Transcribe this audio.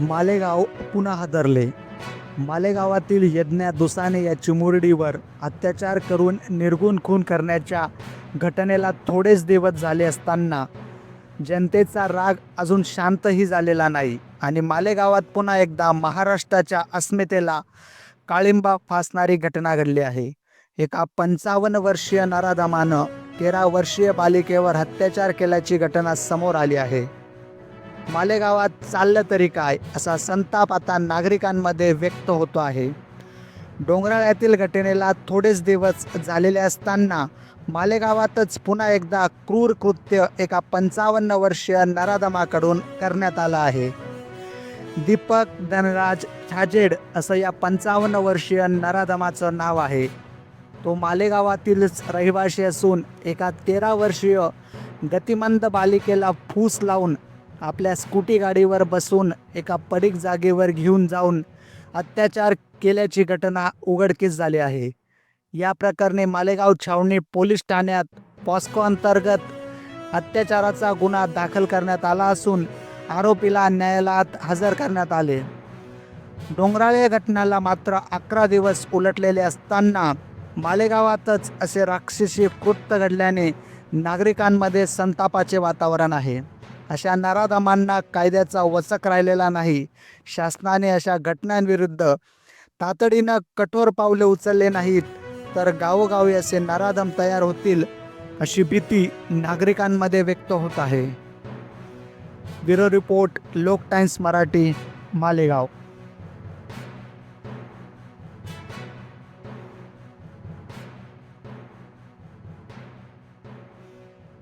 मालेगाव पुन्हा हादरले. मालेगावातील यज्ञा दुसाने या चिमुरडीवर अत्याचार करून निर्गुण खून करण्याच्या घटनेला थोडेच दिवस झाले असताना जनतेचा राग अजून शांतही झालेला नाही आणि मालेगावात पुन्हा एकदा महाराष्ट्राच्या अस्मितेला काळिंबा फासणारी घटना घडली आहे. एका पंचावन्न वर्षीय नराधमानं तेरा वर्षीय बालिकेवर अत्याचार केल्याची घटना समोर आली आहे. मालेगावात चाललं तरी काय असा संताप आता नागरिकांमध्ये व्यक्त होतो आहे. डोंगराळ्यातील घटनेला थोडेच दिवस झालेले असताना मालेगावातच पुन्हा एकदा क्रूर कृत्य एका पंचावन्न वर्षीय नराधमाकडून करण्यात आलं आहे. दीपक धनराज छाजेड असं या पंचावन्न वर्षीय नराधमाचं नाव आहे. तो मालेगावातीलच रहिवाशी असून एका तेरा वर्षीय गतिमंद बालिकेला फूस लावून आपल्या स्कूटी गाडीवर बसून एका पडीक जागेवर घेऊन जाऊन अत्याचार केल्याची घटना उघडकीस झाली आहे. या प्रकरणी मालेगाव छावणी पोलीस ठाण्यात पॉस्को अंतर्गत अत्याचाराचा गुन्हा दाखल करण्यात आला असून आरोपीला न्यायालयात हजर करण्यात आले. डोंगराळे घटनेला मात्र अकरा दिवस उलटलेले असताना मालेगावातच असे राक्षसी कृत्य घडल्याने नागरिकांमध्ये संतापाचे वातावरण आहे. अशा नराधमांना कायद्याचा वचक राहिलेला नाही. शासनाने अशा घटनांविरुद्ध तातडीनं कठोर पावले उचलले नाहीत तर गावोगावी असे नराधम तयार होतील अशी भीती नागरिकांमध्ये व्यक्त होत आहे. Bureau report Lok Times Marathi Malegaon.